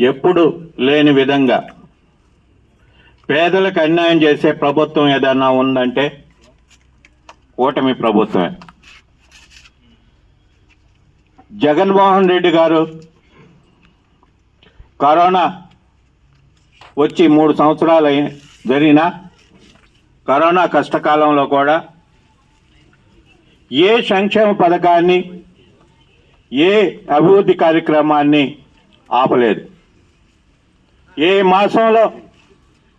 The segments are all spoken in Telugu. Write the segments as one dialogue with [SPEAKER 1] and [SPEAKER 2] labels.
[SPEAKER 1] ఎప్పుడు లేని విధంగా పేదలకు అన్యాయం చేసే ప్రభుత్వం ఏదన్నా ఉందంటే కూటమి ప్రభుత్వమే. జగన్మోహన్ రెడ్డి గారు కరోనా వచ్చి మూడు సంవత్సరాలు అయి- జరిగిన కరోనా కష్టకాలంలో కూడా ఏ సంక్షేమ పథకాన్ని ఏ అభివృద్ధి కార్యక్రమాన్ని ఆపలేదు. ఏ మాసంలో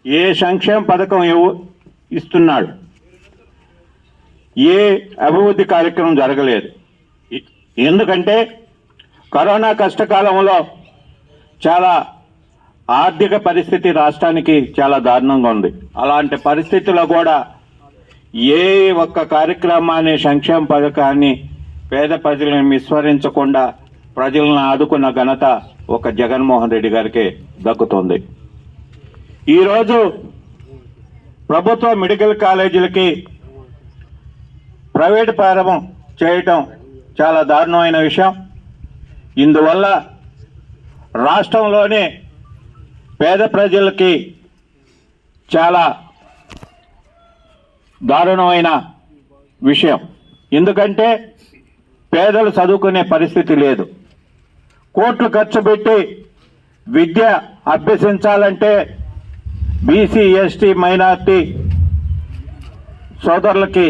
[SPEAKER 1] ఏ సంక్షేమ పథకం ఇస్తున్నాడు? ఏ అభివృద్ధి కార్యక్రమం జరగలేదు? ఎందుకంటే కరోనా కష్టకాలంలో చాలా ఆర్థిక పరిస్థితి రాష్ట్రానికి చాలా దారుణంగా ఉంది. అలాంటి పరిస్థితుల్లో కూడా ఏ ఒక్క కార్యక్రమాన్ని సంక్షేమ పథకాన్ని పేద ప్రజలను విస్మరించకుండా ప్రజలను ఆదుకున్న ఘనత ఒక జగన్మోహన్ రెడ్డి గారికి దక్కుతుంది. ఈరోజు ప్రభుత్వ మెడికల్ కాలేజీలకి ప్రైవేట్ ప్రారంభం చేయటం చాలా దారుణమైన విషయం. ఇందువల్ల రాష్ట్రంలోనే పేద ప్రజలకి చాలా దారుణమైన విషయం. ఎందుకంటే పేదలు చదువుకునే పరిస్థితి లేదు. కోట్లు ఖర్చు పెట్టి విద్య అభ్యసించాలంటే బీసీ ఎస్టీ మైనార్టీ సోదరులకి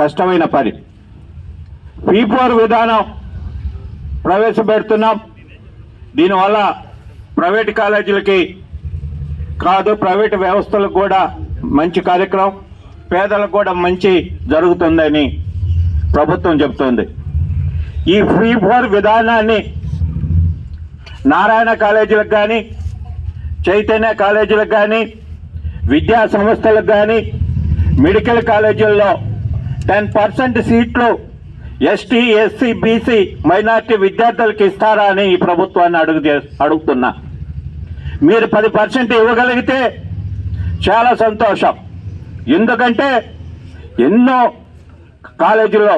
[SPEAKER 1] కష్టమైన పని. ఫీ ఫోర్ విధానం ప్రవేశపెడుతున్నాం. దీనివల్ల ప్రైవేట్ కాలేజీలకి కాదు ప్రైవేట్ వ్యవస్థలకు కూడా మంచి కార్యక్రమం పేదలకు కూడా మంచి జరుగుతుందని ప్రభుత్వం చెబుతోంది. ఈ ఫ్రీ ఫోర్ విధానాన్ని నారాయణ కాలేజీలకు కానీ చైతన్య కాలేజీలకు కానీ విద్యా సంస్థలకు కానీ మెడికల్ కాలేజీల్లో టెన్ పర్సెంట్ సీట్లు ఎస్టీ ఎస్సీ బీసీ మైనార్టీ విద్యార్థులకు ఇస్తారా అని ఈ ప్రభుత్వాన్ని అడుగు అడుగుతున్నా. మీరు పది పర్సెంట్ ఇవ్వగలిగితే చాలా సంతోషం. ఎందుకంటే ఎన్నో కాలేజీలో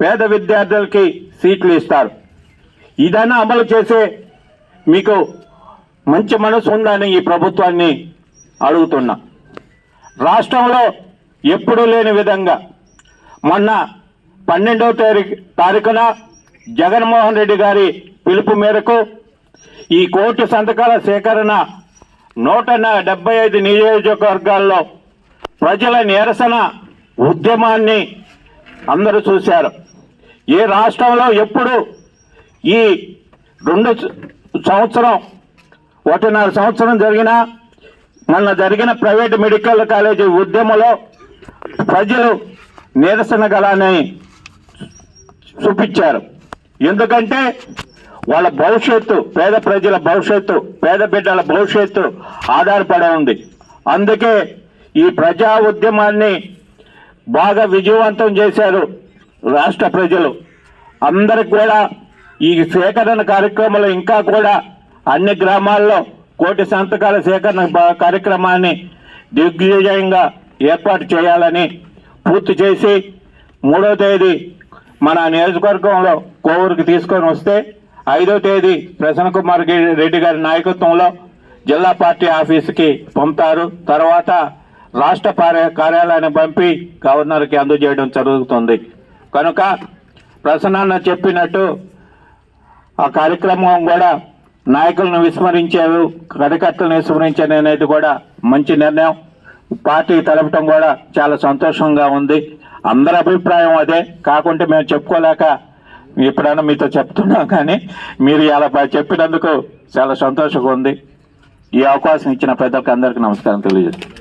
[SPEAKER 1] పేద విద్యార్థులకి సీట్లు ఇస్తారు. ఇదైనా అమలు చేసే మీకు మంచి మనసు ఉందని ఈ ప్రభుత్వాన్ని అడుగుతున్నా. రాష్ట్రంలో ఎప్పుడూ లేని విధంగా మొన్న పన్నెండవ తారీఖు తారీఖున జగన్మోహన్ రెడ్డి గారి పిలుపు మేరకు ఈ కోర్టు సంతకాల సేకరణ నూట డెబ్బై ఐదు నియోజకవర్గాల్లో ప్రజల నిరసన ఉద్యమాన్ని అందరూ చూశారు. ఏ రాష్ట్రంలో ఎప్పుడు ఈ రెండు సంవత్సరం ఒకటిన్నర సంవత్సరం జరిగిన మొన్న జరిగిన ప్రైవేట్ మెడికల్ కాలేజీ ఉద్యమంలో ప్రజలు నిరసన గలని చూపించారు. ఎందుకంటే వాళ్ళ భవిష్యత్తు పేద ప్రజల భవిష్యత్తు పేద బిడ్డల భవిష్యత్తు ఆధారపడి ఉంది. అందుకే ఈ ప్రజా ఉద్యమాన్ని బాగా విజయవంతం చేశారు రాష్ట్ర ప్రజలు. అందరికి కూడా ఈ సేకరణ కార్యక్రమంలో ఇంకా కూడా అన్ని గ్రామాల్లో కోటి సంతకాల సేకరణ కార్యక్రమాన్ని దిగ్విజయంగా ఏర్పాటు చేయాలని పూర్తి చేసి మూడో తేదీ మన నియోజకవర్గంలో కోవూరుకి తీసుకొని వస్తే ఐదో తేదీ ప్రసన్న కుమార్ రెడ్డి గారి నాయకత్వంలో జిల్లా పార్టీ ఆఫీస్కి పంపుతారు. తర్వాత రాష్ట్ర కార్య- కార్యాలయాన్ని పంపి గవర్నర్కి అందజేయడం జరుగుతుంది. కనుక ప్రసన్న చెప్పినట్టు ఆ కార్యక్రమం కూడా నాయకులను విస్మరించారు కార్యకర్తలను విస్మరించారు అనేది కూడా మంచి నిర్ణయం. పార్టీ తెలపటం కూడా చాలా సంతోషంగా ఉంది. అందరి అభిప్రాయం అదే. కాకుంటే మేము చెప్పుకోలేక ఎప్పుడైనా మీతో చెప్తున్నాం కానీ మీరు ఇలా చెప్పినందుకు చాలా సంతోషంగా ఉంది. ఈ అవకాశం ఇచ్చిన పెద్దలకు అందరికీ నమస్కారం తెలియజేస్తాను